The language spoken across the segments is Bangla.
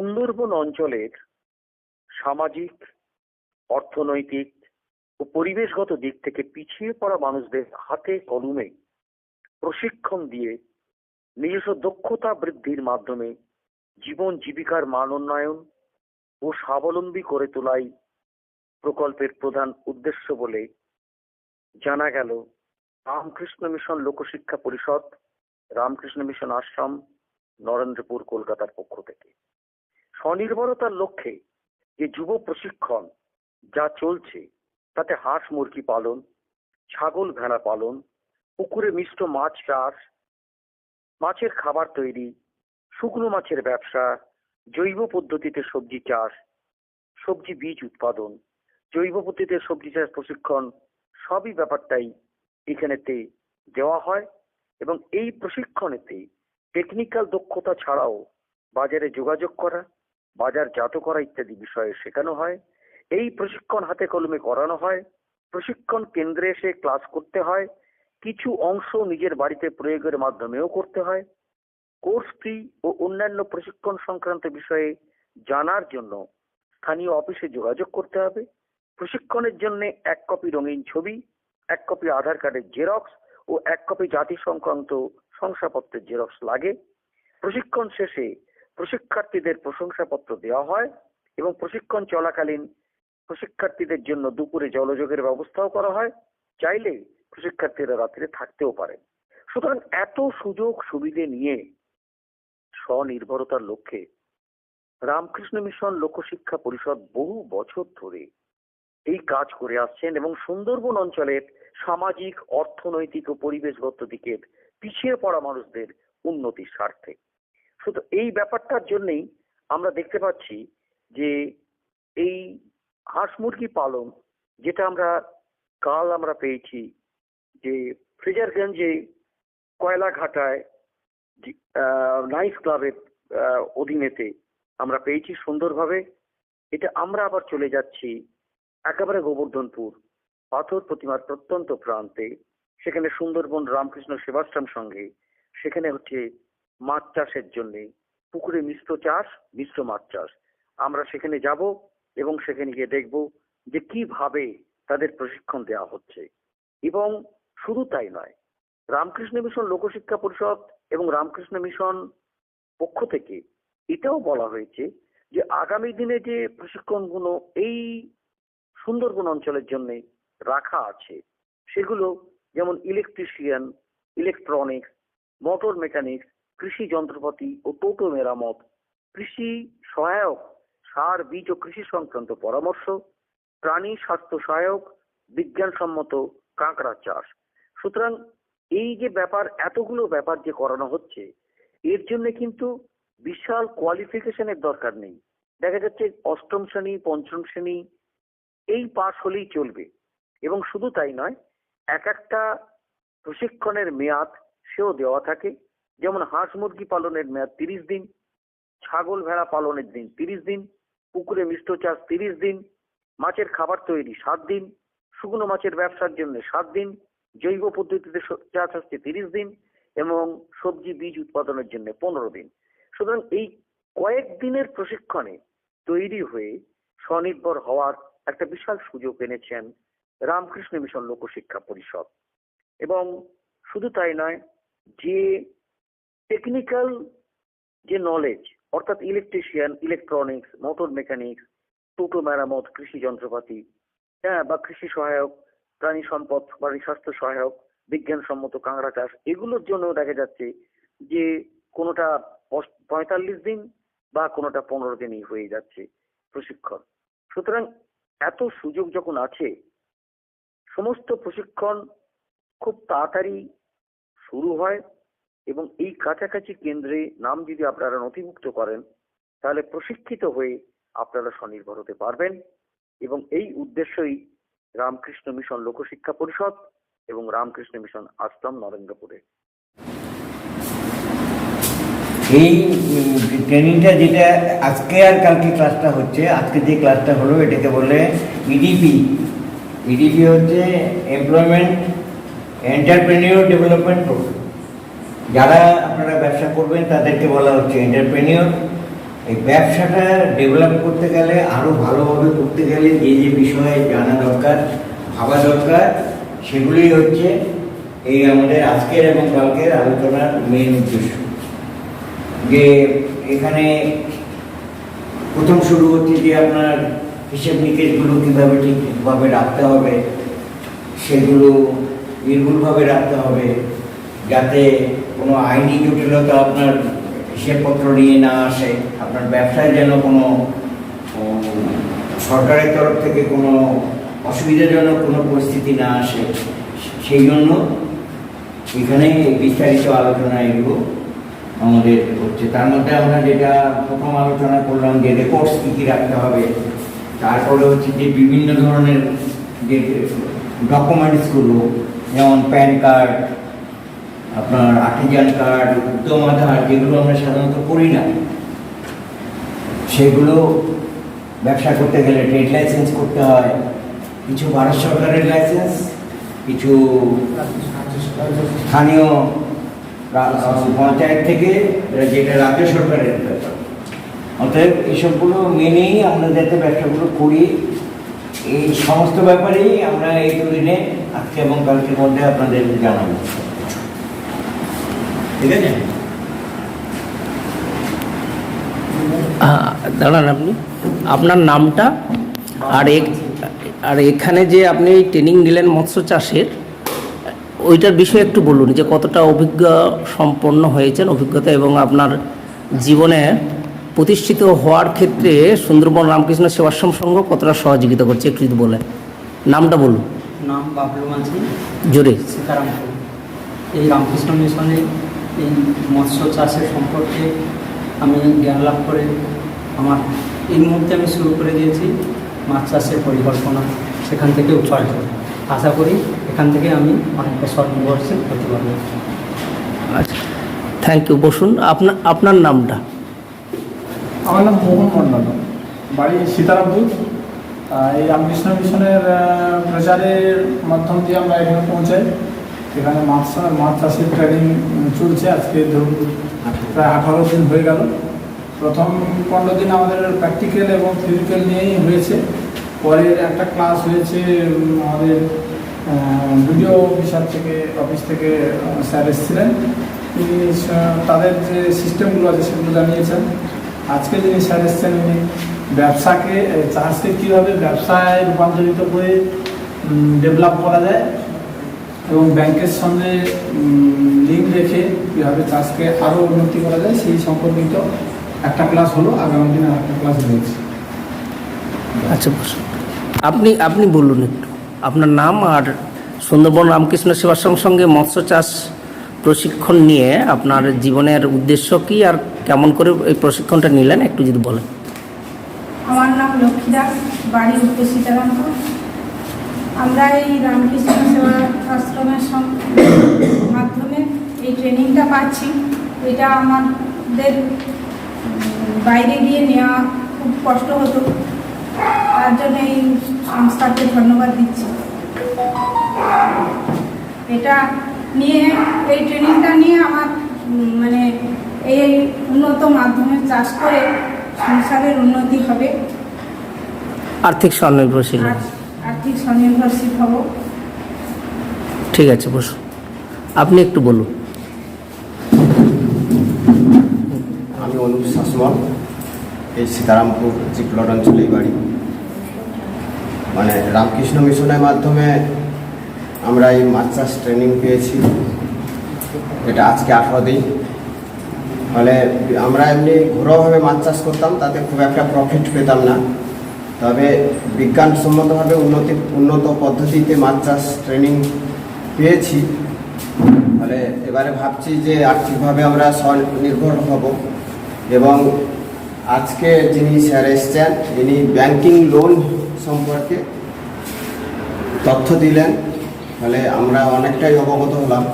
সুন্দরবন অঞ্চলের সামাজিক, অর্থনৈতিক ও পরিবেশগত দিক থেকে পিছিয়ে পড়া মানুষদের হাতে কলমে প্রশিক্ষণ দিয়ে নিজস্ব দক্ষতা বৃদ্ধির মাধ্যমে জীবন জীবিকার মান উন্নয়ন ও স্বাবলম্বী করে তোলাই প্রকল্পের প্রধান উদ্দেশ্য বলে জানা গেল। রামকৃষ্ণ মিশন লোকশিক্ষা পরিষদ, রামকৃষ্ণ মিশন আশ্রম, নরেন্দ্রপুর, কলকাতার পক্ষ থেকে। স্বনির্ভরতার লক্ষ্যে যে যুব প্রশিক্ষণ যা চলছে, তাতে হাঁস মুরগি পালন, ছাগল ভেড়া পালন, পুকুরে মিষ্ট মাছ চাষ, মাছের খাবার তৈরি, শুকনো মাছের ব্যবসা, জৈব পদ্ধতিতে সবজি চাষ, সবজি বীজ উৎপাদন, জৈব পদ্ধতিতে সবজি চাষ প্রশিক্ষণ, সবই ব্যাপারটাই এখানেতে দেওয়া হয় এবং এই প্রশিক্ষণেতে টেকনিক্যাল দক্ষতা ছাড়াও বাজারে যোগাযোগ করা বাজার জাত করা ইত্যাদি বিষয়ে শেখানো হয়। এই প্রশিক্ষণ হাতে কলমে করানো হয়। প্রশিক্ষণ কেন্দ্রে এসে ক্লাস করতে হয়। কিছু অংশ নিজের বাড়িতে প্রয়োগের মাধ্যমেও করতে হয়। কোর্স ফি ও অন্যান্য প্রশিক্ষণ সংক্রান্ত বিষয়ে জানার জন্য স্থানীয় অফিসে যোগাযোগ করতে হবে। প্রশিক্ষণের জন্য এক কপি রঙিন ছবি, এক কপি আধার কার্ডের জেরক্স ও এক কপি জাতি সংক্রান্ত শংসাপত্রের জেরক্স লাগে। প্রশিক্ষণ শেষে প্রশিক্ষার্থীদের প্রশংসাপত্র দেওয়া হয় এবং প্রশিক্ষণ চলাকালীন প্রশিক্ষার্থীদের জন্য দুপুরে জলযোগের ব্যবস্থাও করা হয়। চাইলে প্রশিক্ষার্থীরা রাত্রে থাকতেও পারেন। সুতরাং এত সুযোগ সুবিধে নিয়ে স্বনির্ভরতার লক্ষ্যে রামকৃষ্ণ মিশন লোকশিক্ষা পরিষদ বহু বছর ধরে এই কাজ করে আসছেন এবং সুন্দরবন অঞ্চলের সামাজিক, অর্থনৈতিক ও পরিবেশগত দিকের পিছিয়ে পড়া মানুষদের উন্নতির স্বার্থে। শুধু এই ব্যাপারটার জন্যেই আমরা দেখতে পাচ্ছি যে এই হাঁস মুরগি পালন যেটা আমরা কাল আমরা পেয়েছি, যে ফ্রেজারগঞ্জে কয়লা ঘাটায় নাইস ক্লাবের অধীনেতে আমরা পেয়েছি সুন্দরভাবে। এটা আমরা আবার চলে যাচ্ছি একেবারে গোবর্ধনপুর পাথর প্রতিমার প্রত্যন্ত প্রান্তে। সেখানে সুন্দরবন রামকৃষ্ণ সেবাশ্রম সঙ্গে, সেখানে হচ্ছে মাছ চাষের জন্য। পুকুরে মিশ্র চাষ, মিশ্র মাছ চাষ। আমরা সেখানে যাব এবং সেখানে গিয়ে দেখব যে কীভাবে তাদের প্রশিক্ষণ দেওয়া হচ্ছে। এবং শুধু তাই নয়, রামকৃষ্ণ মিশন লোকশিক্ষা পরিষদ এবং রামকৃষ্ণ মিশন পক্ষ থেকে এটাও বলা হয়েছে যে আগামী দিনে যে প্রশিক্ষণগুলো এই সুন্দরবন অঞ্চলের জন্য রাখা আছে, সেগুলো যেমন ইলেকট্রিশিয়ান, ইলেকট্রনিক্স, মোটর মেকানিক্স কৃষি যন্ত্রপাতি ও টোটো মেরামত, কৃষি সহায়ক সার, বীজ ও কৃষি সংক্রান্ত পরামর্শ, প্রাণী স্বাস্থ্য সহায়ক, বিজ্ঞানসম্মত কাঁকড়া চাষ। সুতরাং এই যে ব্যাপার, এতগুলো ব্যাপার যে করানো হচ্ছে, এর জন্য কিন্তু বিশাল কোয়ালিফিকেশনের দরকার নেই। দেখা যাচ্ছে অষ্টম শ্রেণি, পঞ্চম শ্রেণি, এই পাস হলেই চলবে। এবং শুধু তাই নয়, এক একটা প্রশিক্ষণের মেয়াদ সেও দেওয়া থাকে। যেমন হাঁস মুরগি পালনের মেয়াদ তিরিশ দিন, ছাগল ভেড়া পালনের দিন তিরিশ দিন, পুকুরে মিষ্ট চাষ তিরিশ দিন, মাছের খাবার তৈরি সাত দিন, শুকনো মাছের ব্যবসার জন্য সাত দিন, জৈব পদ্ধতিতে চাষ হচ্ছে তিরিশ দিন এবং সবজি বীজ উৎপাদনের জন্য পনেরো দিন। সুতরাং এই কয়েক দিনের প্রশিক্ষণে তৈরি হয়ে স্বনির্ভর হওয়ার একটা বিশাল সুযোগ এনেছেন রামকৃষ্ণ মিশন লোকশিক্ষা পরিষদ। এবং শুধু তাই নয়, যে টেকনিক্যাল যে নলেজ অর্থাৎ ইলেকট্রিশিয়ান ইলেকট্রনিক্স মোটর মেকানিক্স টোটো মেরামত, কৃষি যন্ত্রপাতি হ্যাঁ বা কৃষি সহায়ক, প্রাণী সম্পদ বা স্বাস্থ্য সহায়ক, বিজ্ঞানসম্মত কাঁকড়া চাষ, এগুলোর জন্য দেখা যাচ্ছে যে কোনোটা পঁয়তাল্লিশ দিন বা কোনোটা পনেরো দিনই হয়ে যাচ্ছে প্রশিক্ষণ। সুতরাং এত সুযোগ যখন আছে, সমস্ত প্রশিক্ষণ খুব তাড়াতাড়ি শুরু হয় এবং এই কাছাকাছি কেন্দ্রে নাম যদি আপনারা নথিভুক্ত করেন, তাহলে প্রশিক্ষিত হয়ে আপনারা স্বনির্ভর হতে পারবেন এবং এই উদ্দেশ্যই রামকৃষ্ণ মিশন লোকশিক্ষা পরিষদ এবং রামকৃষ্ণ মিশন আশ্রম নরেন্দ্রপুরে। এই ট্রেনিংটা যেটা আজকে আর কালকে ক্লাসটা হচ্ছে, আজকে যে ক্লাসটা হলো, এটাকে বলে E ইডিপি ইডিপি হচ্ছে এমপ্লয়মেন্ট এন্টারপ্রেনিউর ডেভেলপমেন্ট প্রোগ্রাম যারা আপনারা ব্যবসা করবেন, তাদেরকে বলা হচ্ছে এন্টারপ্রেনিওর এই ব্যবসাটা ডেভেলপ করতে গেলে আরও ভালোভাবে করতে গেলে যে যে বিষয়ে জানা দরকার, ভাবা দরকার, সেগুলি হচ্ছে এই আমাদের আজকের এবং কালকের আলোচনার মেন উদ্দেশ্য। যে এখানে প্রথম শুরু হচ্ছে যে আপনার হিসেব নিকেশগুলো কীভাবে ঠিকভাবে রাখতে হবে, সেগুলো নির্ভুলভাবে রাখতে হবে, যাতে কোনো আইনি জটিলতা আপনার হিসেবপত্র নিয়ে না আসে, আপনার ব্যবসায় যেন কোনো সরকারের তরফ থেকে কোনো অসুবিধাজনক কোনো পরিস্থিতি না আসে, সেই জন্য এখানে বিস্তারিত আলোচনা এগুলো আমাদের হচ্ছে। তার মধ্যে আমরা যেটা প্রথম আলোচনা করলাম যে রেকর্ডস কী কী রাখতে হবে, তারপরে হচ্ছে যে বিভিন্ন ধরনের যে ডকুমেন্টসগুলো যেমন প্যান কার্ড আপনার আর্টিজান কার্ড, উদ্যম আধার যেগুলো আমরা সাধারণত করি না, সেগুলো ব্যবসা করতে গেলে ট্রেড লাইসেন্স করতে হয়, কিছু ভারত সরকারের লাইসেন্স কিছু স্থানীয় পঞ্চায়েত থেকে যেটা রাজ্য সরকারের ব্যাপার। অতএব এসবগুলো মেনেই আমরা যাতে ব্যবসাগুলো করি, এই সমস্ত ব্যাপারেই আমরা এই দুদিনে আজকে এবং কালকের মধ্যে আপনাদের জানাব। ঠিক আছে দাঁড়ান আপনি। আপনার নামটা আর এক- আর এখানে যে আপনি ট্রেনিং নিলেন মৎস্য চাষের ওইটার বিষয়ে একটু বলুন যে কতটা অভিজ্ঞ সম্পন্ন হয়েছেন অভিজ্ঞতা এবং আপনার জীবনে প্রতিষ্ঠিত হওয়ার ক্ষেত্রে সুন্দরবন রামকৃষ্ণ সেবাশ্রম সংঘ কতটা সহযোগিতা করছে? একটু যদি বলেন। নামটা বলুন। নাম বাবলু মাঝি। জোরে। সীতারামপুর। এই রামকৃষ্ণ মিশনে এই মৎস্য চাষের সম্পর্কে আমি জ্ঞান লাভ করে আমার এই মুহূর্তে আমি শুরু করে দিয়েছি মাছ চাষের পরিকল্পনা সেখান থেকে উচ্চয় আশা করি এখান থেকে আমি অনেকটা স্বনির্ভরশীল হতে পারব আচ্ছা থ্যাংক ইউ বসুন। আপনার আপনার নামটা? আমার নাম মোহন মন্ডল বাড়ি সীতারামপুর। এই রামকৃষ্ণ মিশনের প্রচারের মাধ্যম দিয়ে আমরা এখানে পৌঁছাই। এখানে মাছ মাছ চাষের ট্রেনিং চলছে আজকে ধরুন প্রায় আঠারো দিন হয়ে গেল। প্রথম পনেরো দিন আমাদের প্র্যাকটিক্যাল এবং ফিজিক্যাল নিয়েই হয়েছে। পরের একটা ক্লাস হয়েছে আমাদের ভিডিও অফিসার থেকে অফিস থেকে স্যার এসেছিলেন। তিনি তাদের যে সিস্টেমগুলো আছে সেগুলো জানিয়েছেন। আজকে যিনি স্যার এসছেন, উনি ব্যবসাকে চাষকে কীভাবে ব্যবসায় রূপান্তরিত করে ডেভেলপ করা যায় এবং ব্যাংকের সঙ্গে লিঙ্ক রেখে কীভাবে চাষকে আরও উন্নতি করা যায় সেই সম্পর্কিত একটা ক্লাস হলো আগামী দিনে আর একটা ক্লাস রয়েছে। আচ্ছা আপনি আপনি বলুন একটু। আপনার নাম আর সুন্দরবন রামকৃষ্ণ সেবাশ্রম সঙ্গে মৎস্য চাষ প্রশিক্ষণ নিয়ে আপনার জীবনের উদ্দেশ্য কি আর কেমন করে এই প্রশিক্ষণটা নিলেন একটু যদি বলেন। আমার নাম লক্ষ্মী দাস বাড়ি উত্তর সীতারামপুর। আমরা এই রামকৃষ্ণ সেবা আশ্রমের মাধ্যমে এই ট্রেনিংটা পাচ্ছি। এটা আমাদের বাইরে গিয়ে নেওয়া খুব কষ্ট হতো। তার জন্য এই সংস্থাকে ধন্যবাদ দিচ্ছি। এটা নিয়ে এই ট্রেনিংটা নিয়ে আমার মানে এই উন্নত মাধ্যমে চাষ করে সংসারের উন্নতি হবে। আর্থিক স্বনির্ভরশীল আর্থিক স্বনির্ভরশীল হব। ঠিক আছে বসুন আপনি একটু বলুন। আমি অনুপ শাসমল এই সীতারামপুর চিপলট অঞ্চলেই বাড়ি। মানে রামকৃষ্ণ মিশনের মাধ্যমে আমরা এই মাছ চাষ ট্রেনিং পেয়েছি। এটা আজকে আঠারো দিন। ফলে আমরা এমনি ঘরোয়াভাবে মাছ চাষ করতাম তাতে খুব একটা প্রফিট পেতাম না। তবে বিজ্ঞানসম্মতভাবে উন্নতি উন্নত পদ্ধতিতে মাছ চাষ ট্রেনিং পেয়েছি। ফলে এবারে ভাবছি যে আর্থিকভাবে আমরা স্বনির্ভর হব এবং আজকে যিনি স্যার এসছেন, ইনি ব্যাংকিং লোন সম্পর্কে তথ্য দিলেন। ফলে আমরা অনেকটাই অবগত হলাম।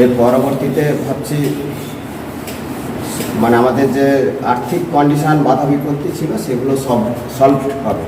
এর পরবর্তীতে ভাবছি মানে আমাদের যে আর্থিক কন্ডিশন বাধা বিপত্তি ছিল সেগুলো সব সলভ হবে।